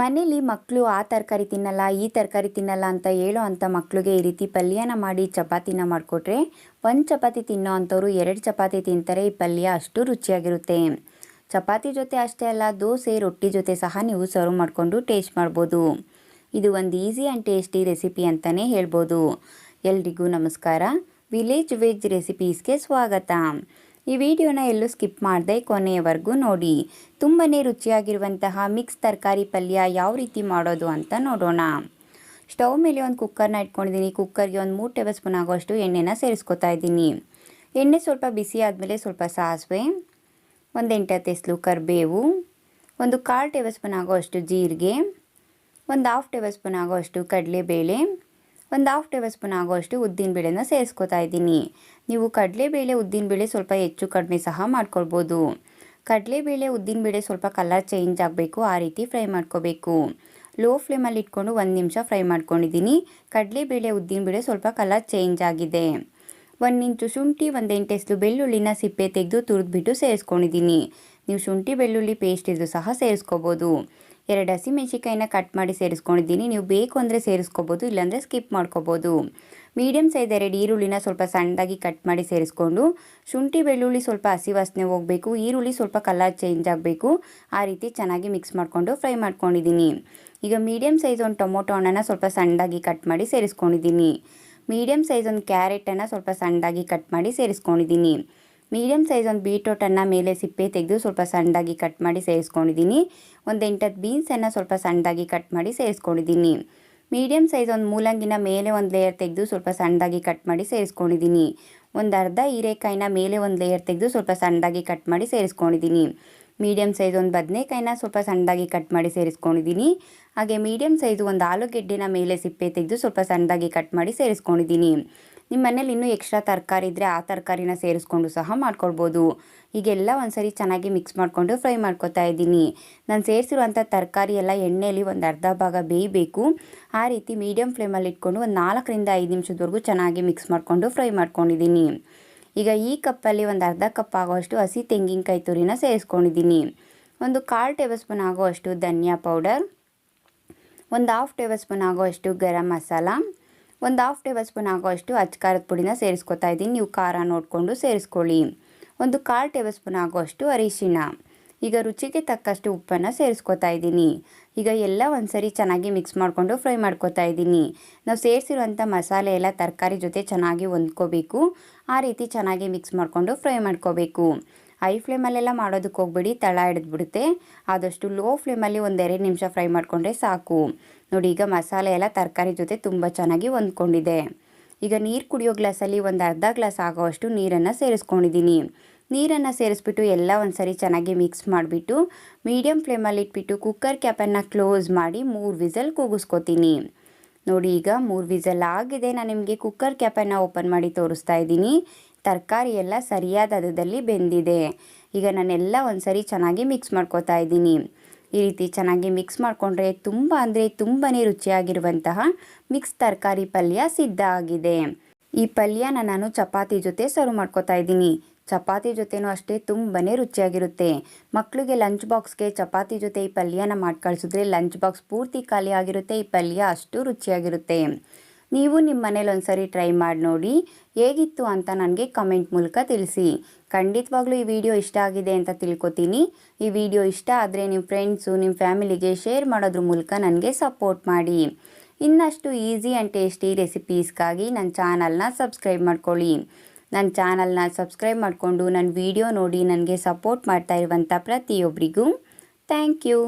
ಮನೇಲಿ ಮಕ್ಕಳು ಆ ತರಕಾರಿ ತಿನ್ನಲ್ಲ, ಈ ತರಕಾರಿ ತಿನ್ನಲ್ಲ ಅಂತ ಹೇಳೋ ಅಂಥ ಮಕ್ಕಳಿಗೆ ಈ ರೀತಿ ಪಲ್ಯನ ಮಾಡಿ ಚಪಾತಿನ ಮಾಡಿಕೊಟ್ರೆ ಒಂದು ಚಪಾತಿ ತಿನ್ನೋ ಅಂಥವ್ರು ಎರಡು ಚಪಾತಿ ತಿಂತಾರೆ, ಈ ಪಲ್ಯ ಅಷ್ಟು ರುಚಿಯಾಗಿರುತ್ತೆ. ಚಪಾತಿ ಜೊತೆ ಅಷ್ಟೇ ಅಲ್ಲ, ದೋಸೆ, ರೊಟ್ಟಿ ಜೊತೆ ಸಹ ನೀವು ಸರ್ವ್ ಮಾಡಿಕೊಂಡು ಟೇಸ್ಟ್ ಮಾಡ್ಬೋದು. ಇದು ಒಂದು ಈಸಿ ಆ್ಯಂಡ್ ಟೇಸ್ಟಿ ರೆಸಿಪಿ ಅಂತಲೇ ಹೇಳ್ಬೋದು. ಎಲ್ರಿಗೂ ನಮಸ್ಕಾರ. ವಿಲೇಜ್ ವೆಜ್ ರೆಸಿಪೀಸ್ಗೆ ಸ್ವಾಗತ. ಈ ವಿಡಿಯೋನ ಎಲ್ಲೂ ಸ್ಕಿಪ್ ಮಾಡದೆ ಕೊನೆಯವರೆಗೂ ನೋಡಿ. ತುಂಬಾ ರುಚಿಯಾಗಿರುವಂತಹ ಮಿಕ್ಸ್ ತರಕಾರಿ ಪಲ್ಯ ಯಾವ ರೀತಿ ಮಾಡೋದು ಅಂತ ನೋಡೋಣ. ಸ್ಟವ್ ಮೇಲೆ ಒಂದು ಕುಕ್ಕರ್ನ ಇಟ್ಕೊಂಡಿದ್ದೀನಿ. ಕುಕ್ಕರ್ಗೆ ಒಂದು ಮೂರು ಟೇಬಲ್ ಸ್ಪೂನ್ ಆಗೋಷ್ಟು ಎಣ್ಣೆನ ಸೇರಿಸ್ಕೊತಾ ಇದ್ದೀನಿ. ಎಣ್ಣೆ ಸ್ವಲ್ಪ ಬಿಸಿ ಆದಮೇಲೆ ಸ್ವಲ್ಪ ಸಾಸಿವೆ, ಒಂದು ಎಂಟತ್ತು ಎಸ್ಲು ಕರಿಬೇವು, ಒಂದು ಕಾಲು ಟೇಬಲ್ ಸ್ಪೂನ್ ಆಗೋಷ್ಟು ಜೀರಿಗೆ, ಒಂದು ಹಾಫ್ ಟೇಬಲ್ ಸ್ಪೂನ್ ಆಗೋಷ್ಟು ಕಡಲೆಬೇಳೆ ಒಂದು ಹಾಫ್ ಟೇಬಲ್ ಸ್ಪೂನ್ ಆಗೋಷ್ಟು ಉದ್ದಿನಬೇಳೆನ ಸೇರಿಸ್ಕೊತಾ ಇದ್ದೀನಿ. ನೀವು ಕಡಲೆಬೇಳೆ ಉದ್ದಿನಬೇಳೆ ಸ್ವಲ್ಪ ಹೆಚ್ಚು ಕಡಿಮೆ ಸಹ ಮಾಡ್ಕೊಳ್ಬೋದು. ಕಡಲೆಬೇಳೆ ಉದ್ದಿನಬೇಳೆ ಸ್ವಲ್ಪ ಕಲರ್ ಚೇಂಜ್ ಆಗಬೇಕು, ಆ ರೀತಿ ಫ್ರೈ ಮಾಡ್ಕೋಬೇಕು. ಲೋ ಫ್ಲೇಮಲ್ಲಿ ಇಟ್ಕೊಂಡು ಒಂದು ನಿಮಿಷ ಫ್ರೈ ಮಾಡ್ಕೊಂಡಿದ್ದೀನಿ. ಕಡಲೆಬೇಳೆ ಉದ್ದಿನಬೇಳೆ ಸ್ವಲ್ಪ ಕಲರ್ ಚೇಂಜ್ ಆಗಿದೆ. ಒಂದು ಇಂಚು ಶುಂಠಿ, ಒಂದು ಎಂಟೆಸ್ಲು ಬೆಳ್ಳುಳ್ಳಿನ ಸಿಪ್ಪೆ ತೆಗೆದು ತುರಿದ್ಬಿಟ್ಟು ಸೇರಿಸ್ಕೊಂಡಿದ್ದೀನಿ. ನೀವು ಶುಂಠಿ, ಬೆಳ್ಳುಳ್ಳಿ ಪೇಸ್ಟ್ ಇದ್ದು ಸಹ ಸೇರಿಸ್ಕೋಬೋದು. ಎರಡು ಹಸಿಮೆಣ್ಸಿಕಾಯಿನ ಕಟ್ ಮಾಡಿ ಸೇರಿಸ್ಕೊಂಡಿದ್ದೀನಿ. ನೀವು ಬೇಕು ಅಂದರೆ ಸೇರಿಸ್ಕೋಬೋದು, ಇಲ್ಲಾಂದರೆ ಸ್ಕಿಪ್ ಮಾಡ್ಕೋಬೋದು. ಮೀಡಿಯಮ್ ಸೈಜ್ ಎರಡು ಈರುಳ್ಳಿನ ಸ್ವಲ್ಪ ಸಣ್ಣದಾಗಿ ಕಟ್ ಮಾಡಿ ಸೇರಿಸ್ಕೊಂಡು, ಶುಂಠಿ, ಬೆಳ್ಳುಳ್ಳಿ ಸ್ವಲ್ಪ ಹಸಿ ವಾಸನೆ ಹೋಗಬೇಕು, ಈರುಳ್ಳಿ ಸ್ವಲ್ಪ ಕಲರ್ ಚೇಂಜ್ ಆಗಬೇಕು. ಆ ರೀತಿ ಚೆನ್ನಾಗಿ ಮಿಕ್ಸ್ ಮಾಡಿಕೊಂಡು ಫ್ರೈ ಮಾಡ್ಕೊಂಡಿದ್ದೀನಿ. ಈಗ ಮೀಡಿಯಮ್ ಸೈಜ್ ಒಂದು ಟೊಮೊಟೊ ಹಣ್ಣನ್ನು ಸ್ವಲ್ಪ ಸಣ್ಣದಾಗಿ ಕಟ್ ಮಾಡಿ ಸೇರಿಸ್ಕೊಂಡಿದ್ದೀನಿ. ಮೀಡಿಯಮ್ ಸೈಜ್ ಒಂದು ಕ್ಯಾರೆಟನ್ನು ಸ್ವಲ್ಪ ಸಣ್ಣದಾಗಿ ಕಟ್ ಮಾಡಿ ಸೇರಿಸ್ಕೊಂಡಿದ್ದೀನಿ. ಮೀಡಿಯಮ್ ಸೈಜ್ ಒಂದು ಬೀಟ್ರೋಟನ್ನು ಮೇಲೆ ಸಿಪ್ಪೆ ತೆಗೆದು ಸ್ವಲ್ಪ ಸಣ್ಣದಾಗಿ ಕಟ್ ಮಾಡಿ ಸೇರಿಸ್ಕೊಂಡಿದ್ದೀನಿ. ಒಂದು ಎಂಟತ್ತು ಬೀನ್ಸನ್ನು ಸ್ವಲ್ಪ ಸಣ್ಣದಾಗಿ ಕಟ್ ಮಾಡಿ ಸೇರಿಸ್ಕೊಂಡಿದ್ದೀನಿ. ಮೀಡಿಯಮ್ ಸೈಜ್ ಒಂದು ಮೂಲಂಗಿನ ಮೇಲೆ ಒಂದು ಲೇಯರ್ ತೆಗೆದು ಸ್ವಲ್ಪ ಸಣ್ಣದಾಗಿ ಕಟ್ ಮಾಡಿ ಸೇರಿಸ್ಕೊಂಡಿದ್ದೀನಿ. ಒಂದು ಅರ್ಧ ಹೀರೆಕಾಯಿನ ಮೇಲೆ ಒಂದು ಲೇಯರ್ ತೆಗೆದು ಸ್ವಲ್ಪ ಸಣ್ಣದಾಗಿ ಕಟ್ ಮಾಡಿ ಸೇರಿಸ್ಕೊಂಡಿದ್ದೀನಿ. ಮೀಡಿಯಮ್ ಸೈಜ್ ಒಂದು ಬದನೆಕಾಯಿನ ಸ್ವಲ್ಪ ಸಣ್ಣದಾಗಿ ಕಟ್ ಮಾಡಿ ಸೇರಿಸ್ಕೊಂಡಿದ್ದೀನಿ. ಹಾಗೆ ಮೀಡಿಯಮ್ ಸೈಜ್ ಒಂದು ಆಲೂಗೆಡ್ಡೆನ ಮೇಲೆ ಸಿಪ್ಪೆ ತೆಗೆದು ಸ್ವಲ್ಪ ಸಣ್ಣದಾಗಿ ಕಟ್ ಮಾಡಿ ಸೇರಿಸ್ಕೊಂಡಿದ್ದೀನಿ. ನಿಮ್ಮ ಮನೇಲಿ ಇನ್ನೂ ಎಕ್ಸ್ಟ್ರಾ ತರಕಾರಿ ಇದ್ದರೆ ಆ ತರಕಾರಿನ ಸೇರಿಸ್ಕೊಂಡು ಸಹ ಮಾಡ್ಕೊಳ್ಬೋದು. ಈಗೆಲ್ಲ ಒಂದ್ಸರಿ ಚೆನ್ನಾಗಿ ಮಿಕ್ಸ್ ಮಾಡಿಕೊಂಡು ಫ್ರೈ ಮಾಡ್ಕೊತಾ ಇದ್ದೀನಿ. ನಾನು ಸೇರಿಸಿರುವಂಥ ತರಕಾರಿ ಎಲ್ಲ ಎಣ್ಣೆಯಲ್ಲಿ ಒಂದು ಅರ್ಧ ಭಾಗ ಬೇಯಬೇಕು. ಆ ರೀತಿ ಮೀಡಿಯಂ ಫ್ಲೇಮಲ್ಲಿ ಇಟ್ಕೊಂಡು ಒಂದು ನಾಲ್ಕರಿಂದ ಐದು ನಿಮಿಷದವರೆಗೂ ಚೆನ್ನಾಗಿ ಮಿಕ್ಸ್ ಮಾಡಿಕೊಂಡು ಫ್ರೈ ಮಾಡ್ಕೊಂಡಿದ್ದೀನಿ. ಈಗ ಈ ಕಪ್ಪಲ್ಲಿ ಒಂದು ಅರ್ಧ ಕಪ್ ಆಗೋಷ್ಟು ಹಸಿ ತೆಂಗಿನಕಾಯಿ ತುರಿನ ಸೇರಿಸ್ಕೊಂಡಿದ್ದೀನಿ. ಒಂದು ಕಾಲು ಟೇಬಲ್ ಸ್ಪೂನ್ ಆಗೋಷ್ಟು ಧನಿಯಾ ಪೌಡರ್ ಒಂದು ಹಾಫ್ ಟೇಬಲ್ ಸ್ಪೂನ್ ಆಗೋಷ್ಟು ಗರಂ ಮಸಾಲ ಒಂದು ಹಾಫ್ ಟೇಬಲ್ ಸ್ಪೂನ್ ಆಗೋಷ್ಟು ಖಾರದ ಪುಡಿನ ಸೇರಿಸ್ಕೊತಾ ಇದ್ದೀನಿ. ನೀವು ಖಾರ ನೋಡಿಕೊಂಡು ಸೇರಿಸ್ಕೊಳ್ಳಿ. ಒಂದು ಕಾಲು ಟೇಬಲ್ ಸ್ಪೂನ್ ಆಗೋಷ್ಟು ಅರಿಶಿಣ. ಈಗ ರುಚಿಗೆ ತಕ್ಕಷ್ಟು ಉಪ್ಪನ್ನು ಸೇರಿಸ್ಕೊತಾ ಇದ್ದೀನಿ. ಈಗ ಎಲ್ಲ ಒಂದ್ಸರಿ ಚೆನ್ನಾಗಿ ಮಿಕ್ಸ್ ಮಾಡಿಕೊಂಡು ಫ್ರೈ ಮಾಡ್ಕೊತಾ ಇದ್ದೀನಿ. ನಾವು ಸೇರಿಸಿರುವಂಥ ಮಸಾಲೆ ಎಲ್ಲ ತರಕಾರಿ ಜೊತೆ ಚೆನ್ನಾಗಿ ಹೊಂದ್ಕೋಬೇಕು. ಆ ರೀತಿ ಚೆನ್ನಾಗಿ ಮಿಕ್ಸ್ ಮಾಡಿಕೊಂಡು ಫ್ರೈ ಮಾಡ್ಕೋಬೇಕು. ಹೈ ಫ್ಲೇಮಲ್ಲೆಲ್ಲ ಮಾಡೋದಕ್ಕೆ ಹೋಗ್ಬೇಡಿ, ತಳ ಹಿಡಿದ್ಬಿಡುತ್ತೆ. ಆದಷ್ಟು ಲೋ ಫ್ಲೇಮಲ್ಲಿ ಒಂದೆರಡು ನಿಮಿಷ ಫ್ರೈ ಮಾಡಿಕೊಂಡ್ರೆ ಸಾಕು. ನೋಡಿ, ಈಗ ಮಸಾಲೆ ಎಲ್ಲ ತರಕಾರಿ ಜೊತೆ ತುಂಬ ಚೆನ್ನಾಗಿ ಹೊಂದ್ಕೊಂಡಿದೆ. ಈಗ ನೀರು ಕುಡಿಯೋ ಗ್ಲಾಸಲ್ಲಿ ಒಂದು ಅರ್ಧ ಗ್ಲಾಸ್ ಆಗೋವಷ್ಟು ನೀರನ್ನು ಸೇರಿಸ್ಕೊಂಡಿದ್ದೀನಿ. ನೀರನ್ನು ಸೇರಿಸ್ಬಿಟ್ಟು ಎಲ್ಲ ಒಂದು ಸರಿ ಚೆನ್ನಾಗಿ ಮಿಕ್ಸ್ ಮಾಡಿಬಿಟ್ಟು ಮೀಡಿಯಮ್ ಫ್ಲೇಮಲ್ಲಿ ಇಟ್ಬಿಟ್ಟು ಕುಕ್ಕರ್ ಕ್ಯಾಪನ್ನು ಕ್ಲೋಸ್ ಮಾಡಿ ಮೂರು ವಿಸಲ್ ಕೂಗಿಸ್ಕೊತೀನಿ. ನೋಡಿ, ಈಗ ಮೂರು ವಿಸಲ್ ಆಗಿದೆ. ನಾನು ನಿಮಗೆ ಕುಕ್ಕರ್ ಕ್ಯಾಪನ್ನು ಓಪನ್ ಮಾಡಿ ತೋರಿಸ್ತಾ ಇದ್ದೀನಿ. ತರಕಾರಿ ಎಲ್ಲ ಸರಿಯಾದ ಹದದಲ್ಲಿ ಬೆಂದಿದೆ. ಈಗ ನಾನೆಲ್ಲ ಒಂದು ಸರಿ ಚೆನ್ನಾಗಿ ಮಿಕ್ಸ್ ಮಾಡ್ಕೋತಾ ಇದ್ದೀನಿ. ಈ ರೀತಿ ಚೆನ್ನಾಗಿ ಮಿಕ್ಸ್ ಮಾಡಿಕೊಂಡ್ರೆ ತುಂಬ ಅಂದರೆ ತುಂಬಾ ರುಚಿಯಾಗಿರುವಂತಹ ಮಿಕ್ಸ್ ತರಕಾರಿ ಪಲ್ಯ ಸಿದ್ಧ ಆಗಿದೆ. ಈ ಪಲ್ಯನ ನಾನು ಚಪಾತಿ ಜೊತೆ ಸರ್ವ್ ಮಾಡ್ಕೋತಾ ಇದ್ದೀನಿ. ಚಪಾತಿ ಜೊತೆನೂ ಅಷ್ಟೇ ತುಂಬಾ ರುಚಿಯಾಗಿರುತ್ತೆ. ಮಕ್ಕಳಿಗೆ ಲಂಚ್ ಬಾಕ್ಸ್ಗೆ ಚಪಾತಿ ಜೊತೆ ಈ ಪಲ್ಯನ ಮಾಡಿ ಕಳಿಸಿದ್ರೆ ಲಂಚ್ ಬಾಕ್ಸ್ ಪೂರ್ತಿ ಖಾಲಿಯಾಗಿರುತ್ತೆ ಈ ಪಲ್ಯ ಅಷ್ಟು ರುಚಿಯಾಗಿರುತ್ತೆ. ನೀವು ನಿಮ್ಮ ಮನೇಲಿ ಒಂದ್ಸರಿ ಟ್ರೈ ಮಾಡಿ ನೋಡಿ ಹೇಗಿತ್ತು ಅಂತ ನನಗೆ ಕಮೆಂಟ್ ಮೂಲಕ ತಿಳಿಸಿ. ಖಂಡಿತವಾಗ್ಲೂ ಈ ವಿಡಿಯೋ ಇಷ್ಟ ಆಗಿದೆ ಅಂತ ತಿಳ್ಕೊತೀನಿ. ಈ ವಿಡಿಯೋ ಇಷ್ಟ ಆದರೆ ನಿಮ್ಮ ಫ್ರೆಂಡ್ಸು ನಿಮ್ಮ ಫ್ಯಾಮಿಲಿಗೆ ಶೇರ್ ಮಾಡೋದ್ರ ಮೂಲಕ ನನಗೆ ಸಪೋರ್ಟ್ ಮಾಡಿ. ಇನ್ನಷ್ಟು ಈಸಿ ಆ್ಯಂಡ್ ಟೇಸ್ಟಿ ರೆಸಿಪೀಸ್ಗಾಗಿ ನನ್ನ ಚಾನಲ್ನ ಸಬ್ಸ್ಕ್ರೈಬ್ ಮಾಡ್ಕೊಳ್ಳಿ. ನನ್ನ ಚಾನಲ್ನ ಸಬ್ಸ್ಕ್ರೈಬ್ ಮಾಡಿಕೊಂಡು ನನ್ನ ವಿಡಿಯೋ ನೋಡಿ ನನಗೆ ಸಪೋರ್ಟ್ ಮಾಡ್ತಾ ಇರುವಂಥ ಪ್ರತಿಯೊಬ್ಬರಿಗೂ ಥ್ಯಾಂಕ್ ಯು